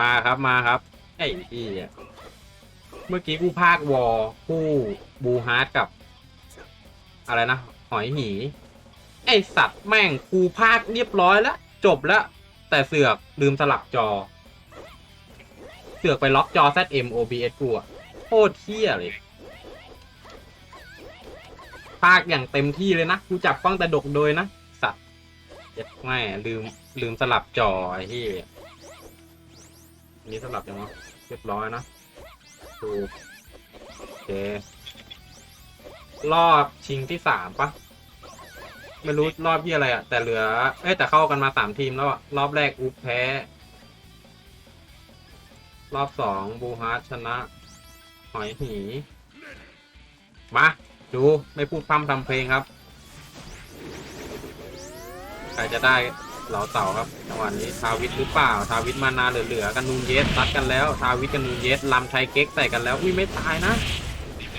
มาครับมาครับ ไอ้ที่เมื่อกี้กูพากวอคู่บูฮาร์ดกับ อะไรนะ หอยหี ไอสัตว์แม่งกูพากเรียบร้อยแล้ว จบแล้ว แต่เสือกลืมสลับจอ เสือกไปล็อกจอ ZM OBS กูอะโคตรเที่ยเลยพากอย่างเต็มที่เลยนะ กูจับฟังแต่ดกโดยนะ สัตว์เจ็ดแม่ลืมลืมสลับจอไอ้ที่ นนี้สลับยังวะเรียบร้อยนะดูโอเค รอบชิงที่สามปะไม่รู้รอบที่อะไรอะแต่เหลือ เอ้แต่เข้ากันมาสามทีมแล้วอะรอบแรกอูแพ้ รอบสองบูฮาร์ชนะ หอยหี มาดูไม่พูดพร่ำทำเพลงครับ ใครจะได้ เหลาเต่าครับจังหวะนี้ทาวิทหรือเปล่าทาวิทมานาเหลือๆกันนูนเยสตัดกันแล้วทาวิทกันนูนเยสลำชัยเก๊กใส่กันแล้วอุ้ยไม่ตายนะ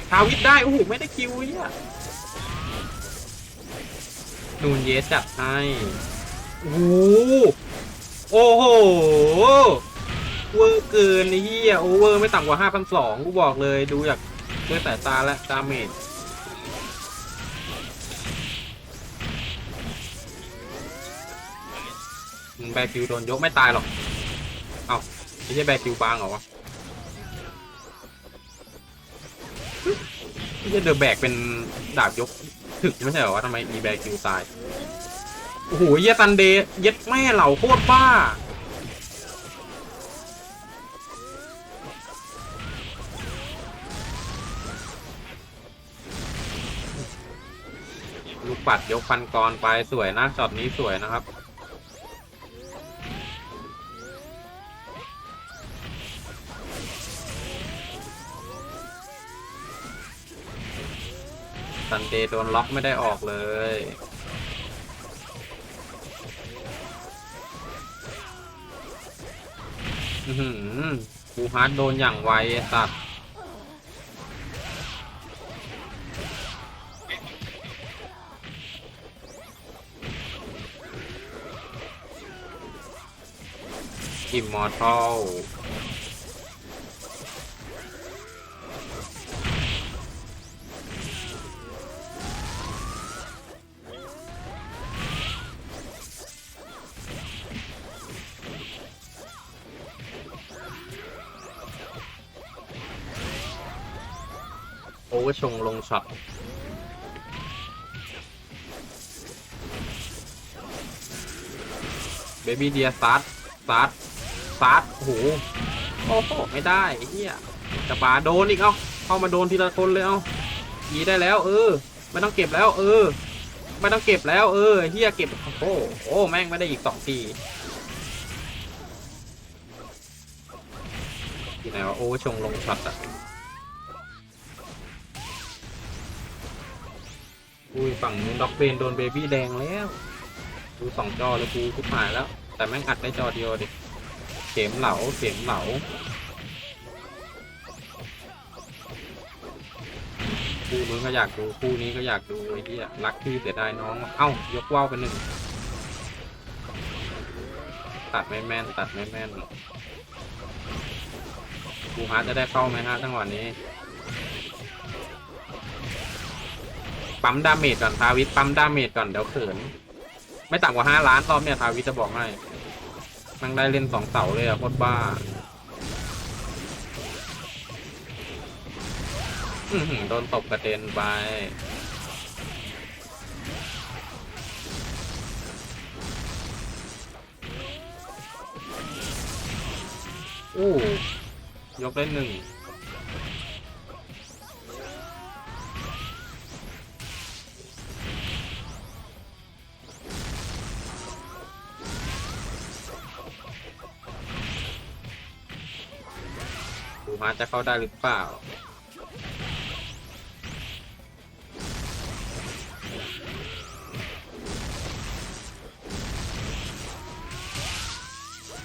ทาวิทได้โอ้โหไม่ได้คิวเนี่ยนูนเยสจัดให้โอ้โหโอ้โหเวอร์เกินไอ้เหี้ยโอเวอร์ไม่ต่ำกว่าห้าพันสองกูบอกเลยดูจากด้วยสายตาและดาเมจ แบคิวโดนยกไม่ตายหรอก เอ้าไม่ใช่แบคิวบางเหรอวะไม่ใช่เดอะแบกเป็นดาบยกถึกไม่ใช่เหรอวะทำไมมีแบคิวตาย โอ้โหเหี้ยซันเดย์เย็ดแม่เหล่าโคตรบ้าลูกปัดยกฟันกรไปสวยนะช็อตนี้สวยนะครับ ซันเดย์โดนล็อกไม่ได้ออกเลย อือหือบูฮาร์ดโดนอย่างไวสัตว์อิมมอร์ทัล โอเวอร์ชงลงช็อตเบบี้เดียซัดซัดซัดโอ้โหโอ้โหไม่ได้ไอ้เหี้ยจะบาโดนอีกเอ้าเข้ามาโดนทีละคนเลยเอ้ายีได้แล้ว เออ ไม่ต้องเก็บแล้ว เออ ไม่ต้องเก็บแล้ว เออเฮียเก็บโอ้โหโอ้แม่งไม่ได้อีกสองทีที่ไหนวะโอเวอร์ชงลงช็อตอะ อุ้ยฝั่งนู้ด็อกเบนโดนเบบี้แดงแล้ว ดูสองจอเลยกูทุกหายแล้ว แต่แม่งอัดได้จอเดียวดิเข็มเหลาเข็มเหลาคู่นู้นก็อยากดูคู่นี้ก็อยากดูไอ้ที่รักที่เสียดายน้องเอ้ายกว่าวไปหนึ่งตัดไม่แม่นตัดไม่แม่นกูฮาร์ดจะได้เข้าไหมฮะจังหวะนี้ ปั๊มดาเมจก่อนทาวิทปั๊มดาเมจก่อนเดี๋ยวเขิน ไม่ต่ำกว่าห้าล้านรอบเนี่ยทาวิทจะบอกให้มันได้เล่นสองเสาเลยอะโคตรบ้าโดนตบกระเด็นไปอู้ยกได้หนึ่ง มาจะเข้าได้หรือเปล่า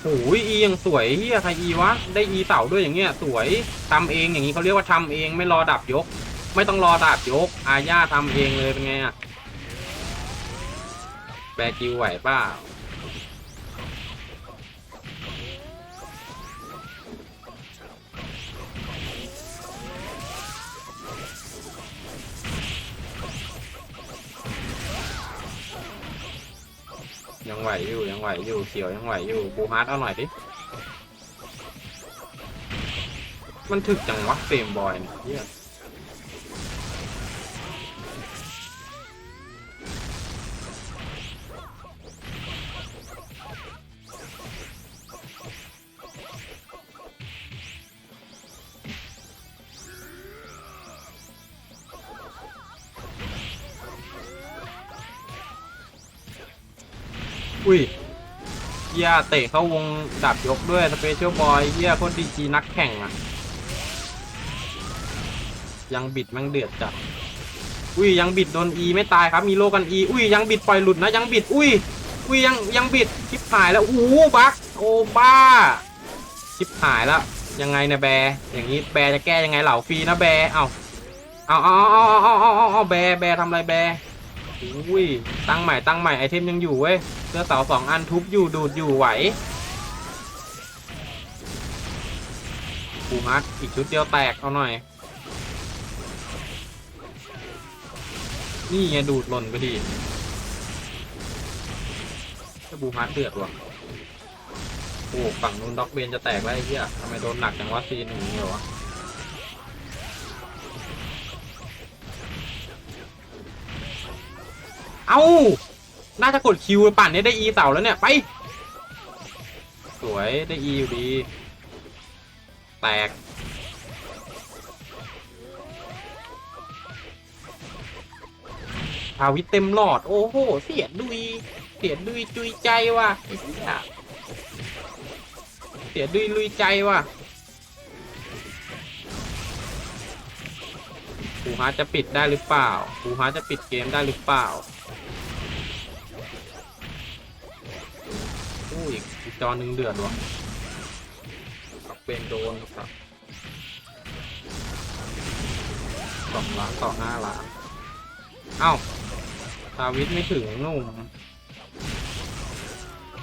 โอ้ยอียังสวยเฮียใครอีวะ ได้อีเต่าด้วยอย่างเงี้ย สวยทำเองอย่างนี้เขาเรียกว่าทำเองไม่รอดับยก ไม่ต้องรอดับยก อาญาทำเองเลยเป็นไงอะแบกิวไหวเปล่า ยังไหวอยู่ยังไหวอยู่เขียวยังไหวอยู่กูฮาร์ดเอาหน่อยดิมันถึกจังวะเฟรมบอยเนี่ย อุ้ยเฮียเตะเข้าวงดับยกด้วยสเปเชียลบอยเฮียโคตรดีจีนักแข่งอะ ยังบิดแม่งเดือดจัดอุ้ยยังบิดโดนอีไม่ตายครับมีโลกันอีอุ้ยยังบิดปล่อยหลุดนะยังบิดอุ้ยอุ้ยยังยังบิดชิปหายแล้วโอ้โหบักโอ้บ้าชิปหายแล้วยังไงนะแบอย่างนี้แบจะแก้ยังไงเหล่าฟรีนะแบเอาเอาเอาเอาเอาเอาเอาแบแบทำไรแบ อุ้ยตั้งใหม่ตั้งใหม่ไอเทมยังอยู่เว้ยเสื้อเสาสองอันทุบอยู่ดูดอยู่ไหวปูฮัทอีกชุดเดียวแตกเอาหน่อย นี่ไงดูดหล่นไปดิจะบูฮาร์ดเดือดว่ะโอ้ฝั่งนู้นด็อกเบนจะแตกแล้วไอ้เหี้ยทำไมโดนหนักจังวะซีนอย่างนี้วะ เอ้า น่าจะกดคิวปั่นเนี่ยได้อีเต่าแล้วเนี่ย ไป สวยได้อีอยู่ดี แตกพาวิเต็มหลอด โอ้โห เสียดุย เสียดุยจุยใจว่ะไอ้เหี้ยเสียดุยลุยใจว่ะปูฮาจะปิดได้หรือเปล่าปูฮาจะปิดเกมได้หรือเปล่า อีกอีกจอหนึ่งเดือดว่ะเป็นโดนครับสองล้านต่อห้าล้านเอ้าทาวิทไม่ถึงหนุ่ม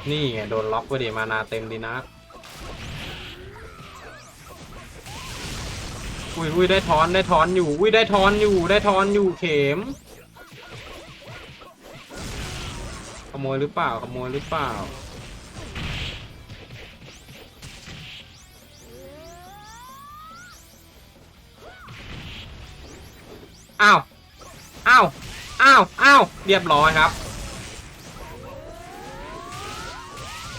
นี่ไงโดนล็อกไปดิมานาเต็มดีนะอุ้ยอุ้ยได้ทอนได้ทอนอยู่อุ้ยได้ทอนอยู่ได้ทอนอยู่เข็ม ขโมยหรือเปล่าขโมยหรือเปล่า อ้าวอ้าวอ้าวอ้าวเรียบร้อยครับ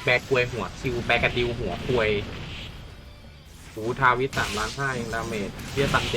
แบกควยหัวคิวแบกกระดิวหัวควยหูทาวิสสามล้านห้าเองดาเมจเบียสันเด